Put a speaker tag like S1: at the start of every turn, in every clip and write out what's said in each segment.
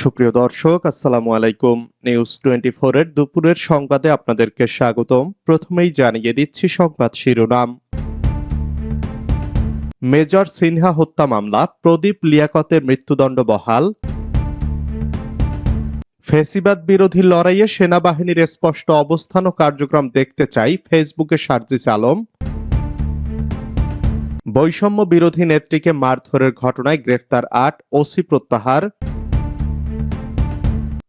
S1: সুপ্রিয় দর্শক, আসসালামু আলাইকুম। নিউজ টোয়েন্টি এর দুপুরের সংবাদে আপনাদেরকে স্বাগতম। প্রথমেই জানিয়ে দিচ্ছি সংবাদ শিরোনাম। মেজর সিনহা হত্যা মামলা, প্রদীপ লিয়াকতের মৃত্যুদণ্ড বহাল। ফেসিবাদ বিরোধী লড়াইয়ে সেনাবাহিনীর স্পষ্ট অবস্থান ও কার্যক্রম দেখতে চাই ফেসবুকে সার্জিস আলম। বৈষম্য বিরোধী নেত্রীকে মারধরের ঘটনায় গ্রেফতার আট ওসি প্রত্যাহার।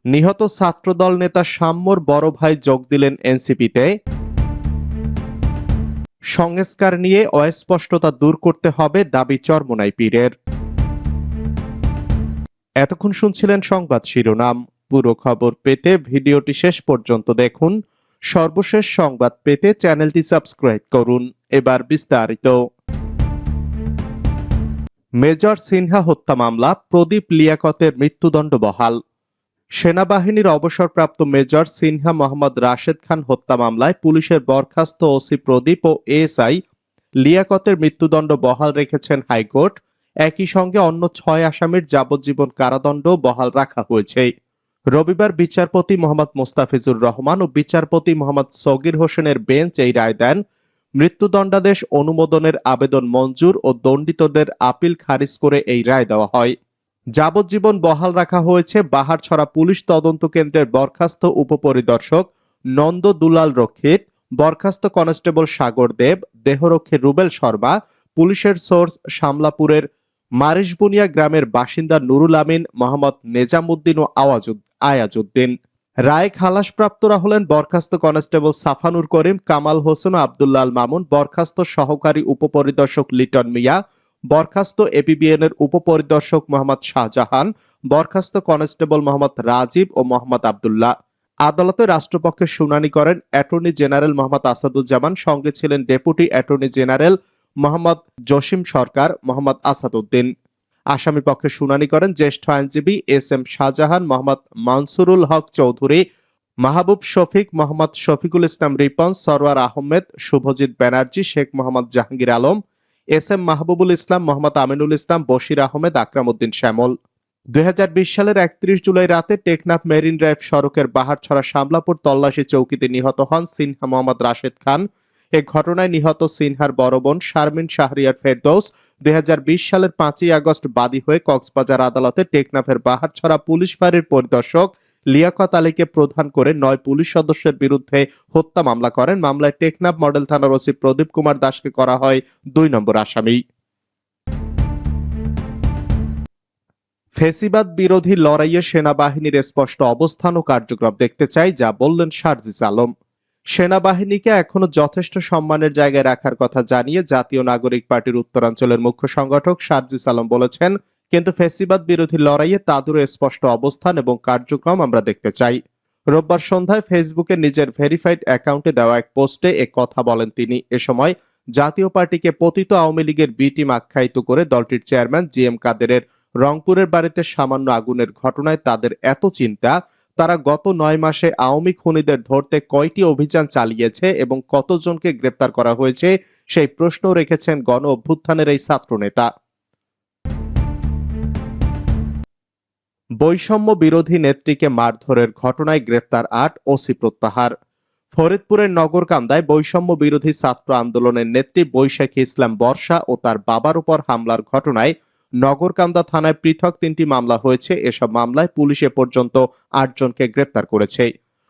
S1: নিহত ছাত্রদল নেতা সাম্যর বড় ভাই যোগ দিলেন এনসিপিতে। সংস্কার নিয়ে অস্পষ্টতা দূর করতে হবে দাবি চরমোনাই পীরের। এতক্ষণ শুনছিলেন সংবাদ শিরোনাম। পুরো খবর পেতে ভিডিওটি শেষ পর্যন্ত দেখুন। সর্বশেষ সংবাদ পেতে চ্যানেলটি সাবস্ক্রাইব করুন। এবার বিস্তারিত। মেজর সিনহা হত্যা মামলা, প্রদীপ লিয়াকতের মৃত্যুদণ্ড বহাল। সেনাবাহিনীর অবসরপ্রাপ্ত মেজর সিনহা মোহাম্মদ রাশেদ খান হত্যা মামলায় পুলিশের বরখাস্ত ওসি প্রদীপ ও এএসআই লিয়াকতের মৃত্যুদণ্ড বহাল রেখেছেন হাইকোর্ট। একই সঙ্গে অন্য ছয় আসামির যাবজ্জীবন কারাদণ্ড বহাল রাখা হয়েছে। রবিবার বিচারপতি মোহাম্মদ মোস্তাফিজুর রহমান ও বিচারপতি মোহাম্মদ সগির হোসেনের বেঞ্চ এই রায় দেন। মৃত্যুদণ্ডাদেশ অনুমোদনের আবেদন মঞ্জুর ও দণ্ডিতদের আপিল খারিজ করে এই রায় দেওয়া হয়। যাবজ্জীবন বহাল রাখা হয়েছে বাহারছড়া পুলিশ তদন্ত কেন্দ্রের বরখাস্ত উপপরিদর্শক নন্দ দুলাল রক্ষিত, বরখাস্ত কনস্টেবল সাগর দেব, দেহরক্ষী রুবেল শর্মা, পুলিশের সোর্স শামলাপুরের মারিশবুনিয়া গ্রামের বাসিন্দা নুরুল আমিন, মোহাম্মদ নেজামুদ্দিন ও আওয়াজুদ আয়াজউদ্দিন রায় খালাসপ্রাপ্তরা হলেন বরখাস্ত কনস্টেবল সাফানুর করিম, কামাল হোসেন ও আবদুল্লাহ মামুন, বরখাস্ত সহকারী উপপরিদর্শক লিটন মিয়া বরখাস্ত এপিবিএন এর উপপরিদর্শক মোহাম্মদ শাহজাহান, বরখাস্ত কনস্টেবল মোহাম্মদ রাজীব ও মোহাম্মদ আবদুল্লাহ। আদালতে রাষ্ট্রপক্ষে শুনানি করেন অ্যাটর্নি জেনারেল মোহাম্মদ আসাদুজ্জামান, সঙ্গে ছিলেন deputy attorney general Mohammad Jasim Sarkar, Mohammad Asaduddin. আসামি পক্ষে শুনানি করেন জ্যেষ্ঠ আইনজীবী S M Shahjahan, Mohammad Mansurul Haque Chowdhury, Mahbub Shafiq, Mohammad Shafiqul Islam Ripon, Sarwar Ahmed, Shubhajit Banerjee, Sheikh Mohammad Jahangir Alam S M Mahbubul Islam, Mohammad Aminul Islam, Bashir Ahmed Akram Uddin Shyamal. দুই হাজার বিশ সালের একত্রিশ জুলাই রাতে Teknaf marine drive সড়কের বাহারছড়া শামলাপুর তল্লাশি চৌকিতে নিহত হন সিনহা মোহাম্মদ রাশেদ খান। এ ঘটনায় নিহত সিনহার বড় বোন শারমিন শাহরিয়ার ফেরদৌস দুই হাজার বিশ সালের পাঁচই আগস্ট বাদী হয়ে কক্সবাজার আদালতে টেকনাফের বাহারছড়া পুলিশ ফাঁড়ির পরিদর্শক লিয়াকত আলীকে প্রধান করে নয় পুলিশ সদস্যের বিরুদ্ধে হত্যা মামলা করেন। মামলায় টেকনাফ মডেল থানার ওসি প্রদীপ কুমার দাসকে করা হয় দুই নম্বর আসামি। ফেসিবাদ বিরোধী লড়াইয়ে সেনাবাহিনীর স্পষ্ট অবস্থান ও কার্যক্রম দেখতে চাই, যা বললেন শারজিস আলম। সেনাবাহিনীকে এখনও যথেষ্ট সম্মানের জায়গায় রাখার কথা জানিয়ে জাতীয় নাগরিক পার্টির উত্তরাঞ্চলের মুখ্য সংগঠক শারজিস আলম বলেছেন কিন্তু ফেসিবাদ বিরোধী লড়াইয়ে তাদেরও স্পষ্ট অবস্থান এবং কার্যক্রম আমরা দেখতে চাই। রোববার সন্ধ্যায় ফেসবুকে নিজের ভেরিফাইড অ্যাকাউন্টে দেওয়া এক পোস্টে এ কথা বলেন তিনি। এ সময় জাতীয় পার্টিকে পতিত আওয়ামী লীগের বি টিম আখ্যায়িত করে দলটির চেয়ারম্যান জি এম কাদেরের রংপুরের বাড়িতে সামান্য আগুনের ঘটনায় তাদের এত চিন্তা, তারা গত নয় মাসে আওয়ামী খুনিদের ধরতে কয়টি অভিযান চালিয়েছে এবং কতজনকে গ্রেপ্তার করা হয়েছে সেই প্রশ্ন রেখেছেন গণ অভ্যুত্থানের এই ছাত্রনেতা। বৈষম্য বিরোধী নেত্রীকে মারধরের ঘটনায় গ্রেফতার আট ওসি প্রত্যাহার। ফরিদপুরের নগরকান্দায় বৈষম্য বিরোধী ছাত্র আন্দোলনের নেত্রী বৈশাখী ইসলাম বর্ষা ও তার বাবার উপর হামলার ঘটনায় নগরকান্দা থানায় পৃথক তিনটি মামলা হয়েছে। এসব মামলায় পুলিশ এ পর্যন্ত আটজনকে গ্রেপ্তার করেছে।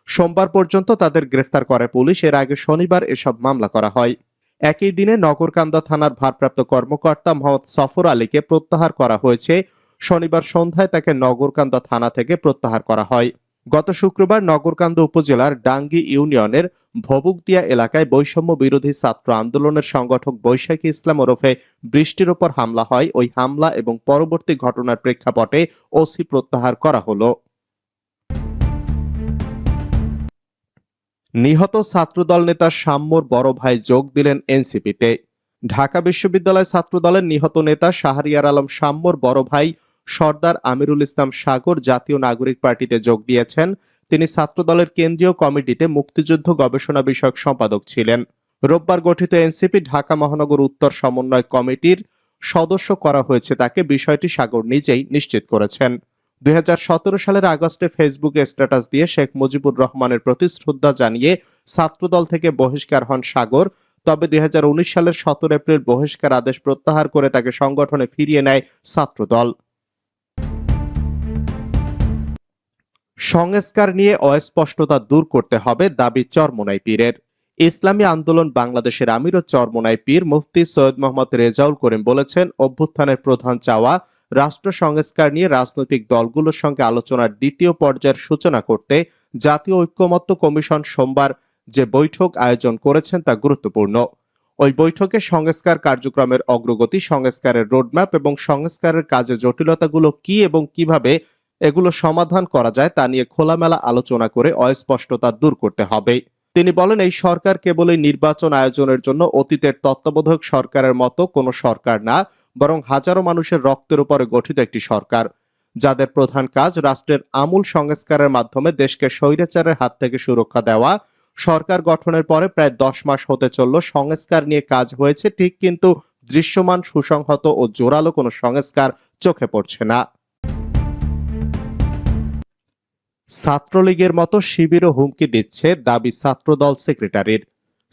S1: সোমবার পর্যন্ত তাদের গ্রেফতার করে পুলিশ। এর আগে শনিবার এসব মামলা করা হয়। একই দিনে নগরকান্দা থানার ভারপ্রাপ্ত কর্মকর্তা মোহাম্মদ সফর আলীকে প্রত্যাহার করা হয়েছে। শনিবার সন্ধ্যায় তাকে নগরকান্দা থানা থেকে প্রত্যাহার করা হয়। গত শুক্রবার নগরকান্দা উপজেলার ডাঙ্গি ইউনিয়নের ভবুকদিয়া এলাকায় বৈষম্য বিরোধী ছাত্র আন্দোলনের সংগঠক বৈশাখী ইসলাম ওরফে বৃষ্টির ওপর হামলা হয়। ওই হামলা এবং পরবর্তী ঘটনার প্রেক্ষাপটে ওসি প্রত্যাহার করা হলো। নিহত ছাত্রদল নেতা সাম্যর বড় ভাই যোগ দিলেন এনসিপিতে। ঢাকা বিশ্ববিদ্যালয় ছাত্রদলের নিহত নেতা শাহরিয়ার আলম সাম্যর বড় ভাই সর্দার আমিরুল ইসলাম সাগর জাতীয় নাগরিক পার্টিতে যোগ দিয়েছেন। তিনি ছাত্রদলের কেন্দ্রীয় কমিটিতে মুক্তিযুদ্ধ গবেষণা বিষয়ক সম্পাদক ছিলেন। রোববার গঠিত এনসিপি ঢাকা মহানগর উত্তর সমন্বয় কমিটির সদস্য করা হয়েছে তাকে। বিষয়টি সাগর নিজেই নিশ্চিত করেছেন। দুই হাজার সতেরো সালের আগস্টে ফেসবুকে স্ট্যাটাস দিয়ে শেখ মুজিবুর রহমানের প্রতি শ্রদ্ধা জানিয়ে ছাত্রদল থেকে বহিষ্কার হন সাগর। তবে দুই হাজার উনিশ সালের সতেরো এপ্রিল বহিষ্কার আদেশ প্রত্যাহার করে তাকে সংগঠনে ফিরিয়ে নেয় ছাত্রদল। সংস্কার নিয়ে অস্পষ্টতা দূর করতে হবে দাবি চরমোনাই পীরের। ইসলামী আন্দোলন বাংলাদেশের আমির ও চরমোনাই পীর মুফতি সৈয়দ মোহাম্মদ রেজাউল করিম বলেছেন, অভ্যুত্থানের প্রধান চাওয়া রাষ্ট্র সংস্কার নিয়ে রাজনৈতিক দলগুলোর সঙ্গে আলোচনার দ্বিতীয় পর্যায়ের সূচনা করতে। জাতীয় ঐক্যমত্য কমিশন সোমবার যে বৈঠক আয়োজন করেছেন তা গুরুত্বপূর্ণ। ওই বৈঠকে সংস্কার কার্যক্রমের অগ্রগতি, সংস্কারের রোডম্যাপ এবং সংস্কারের কাজে জটিলতাগুলো কি এবং কীভাবে এগুলো সমাধান করা যায় তা নিয়ে খোলামেলা আলোচনা করে অস্পষ্টতা দূর করতে হবে। তিনি বলেন, এই সরকার কেবলই নির্বাচন আয়োজনের জন্য অতীতের তত্ত্বাবধায়ক সরকারের মতো কোনো সরকার না, বরং হাজারো মানুষের রক্তের উপরে গঠিত একটি সরকার। যাদের প্রধান কাজ রাষ্ট্রের আমূল সংস্কারের মাধ্যমে দেশকে স্বৈরাচারের হাত থেকে সুরক্ষা দেওয়া। সরকার গঠনের পরে প্রায় দশ মাস হতে চলল সংস্কার নিয়ে কাজ হয়েছে, ঠিক কিন্তু দৃশ্যমান, সুসংহত ও জোরালো কোনো সংস্কার চোখে পড়ছে না। ছাত্রলীগের মতো শিবিরও হুমকি দিচ্ছে দাবি ছাত্রদল সেক্রেটারির।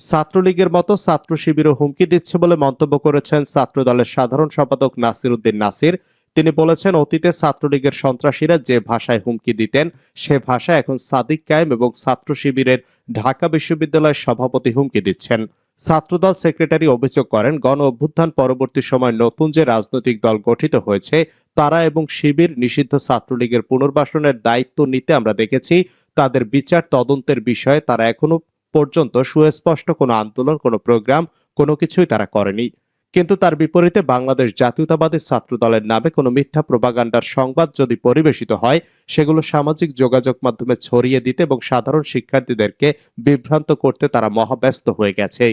S1: ছাত্রলীগের মতো ছাত্র শিবিরও হুমকি দিচ্ছে বলে মন্তব্য করেছেন ছাত্রদলের সাধারণ সম্পাদক নাসির উদ্দিন নাসির। তিনি বলেছেন, অতীতে ছাত্রলীগের সন্ত্রাসীরা যে ভাষায় হুমকি দিতেন, সে ভাষা এখন সাদিক কায়েম এবং ছাত্র শিবিরের ঢাকা বিশ্ববিদ্যালয়ের সভাপতি হুমকি দিচ্ছেন। ছাত্রদল সেক্রেটারি অভিযোগ করেন, গণ অভ্যুত্থান পরবর্তী সময় নতুন যে রাজনৈতিক দল গঠিত হয়েছে, তারা এবং শিবির নিষিদ্ধ ছাত্রলীগের পুনর্বাসনের দায়িত্ব নিতে আমরা দেখেছি। তাদের বিচার তদন্তের বিষয়ে তারা এখনও পর্যন্ত সুস্পষ্ট কোনো আন্দোলন, কোনো প্রোগ্রাম, কোনো কিছুই তারা করেনি। কিন্তু তার বিপরীতে বাংলাদেশ জাতীয়তাবাদী ছাত্র দলের নামে কোনো মিথ্যা প্রোপাগান্ডার সংবাদ যদি পরিবেশিত হয়, সেগুলো সামাজিক যোগাযোগ মাধ্যমে ছড়িয়ে দিতে এবং সাধারণ শিক্ষার্থীদেরকে বিভ্রান্ত করতে তারা মহাব্যস্ত হয়ে গেছে।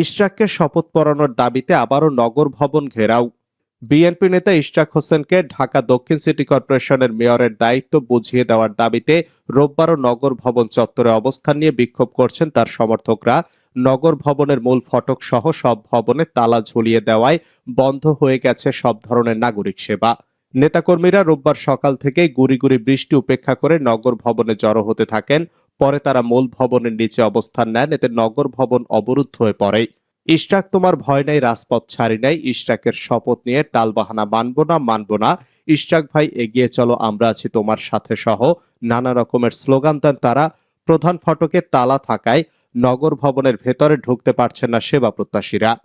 S1: ইশরাককে শপথ পড়ানোর দাবিতে আবারও নগর ভবন ঘেরাও। বিএনপি নেতা ইশরাক হোসেনকে ঢাকা দক্ষিণ সিটি কর্পোরেশনের মেয়রের দায়িত্ব বুঝিয়ে দেওয়ার দাবিতে রোববারও নগর ভবন চত্বরে অবস্থান নিয়ে বিক্ষোভ করছেন তার সমর্থকরা। নগর ভবনের মূল ফটক সহ সব ভবনে তালা ঝুলিয়ে দেওয়ায় বন্ধ হয়ে গেছে সব ধরনের নাগরিক সেবা। নেতাকর্মীরা রোববার সকাল থেকে গুড়ি গুড়ি বৃষ্টি উপেক্ষা করে নগর ভবনে জড়ো হতে থাকেন। পরে তারা মূল ভবনের নিচে অবস্থান নেন, এতে নগর ভবন অবরুদ্ধ হয়ে পড়ে। ইশরাক, তোমার ভয় নাই, রাজপথ ছাড়ি নাই, ইশরাকের শপথ নিয়ে টালবাহানা মানব না মানব না। ইশরাক ভাই, এগিয়ে চলো, আমরা আছি তোমার সাথে সহ। নানা রকমের স্লোগান দেন তারা। প্রধান ফটকে তালা থাকায় নগর ভবনের ভেতরে ঢুকতে পারছেন না সেবা প্রত্যাশীরা।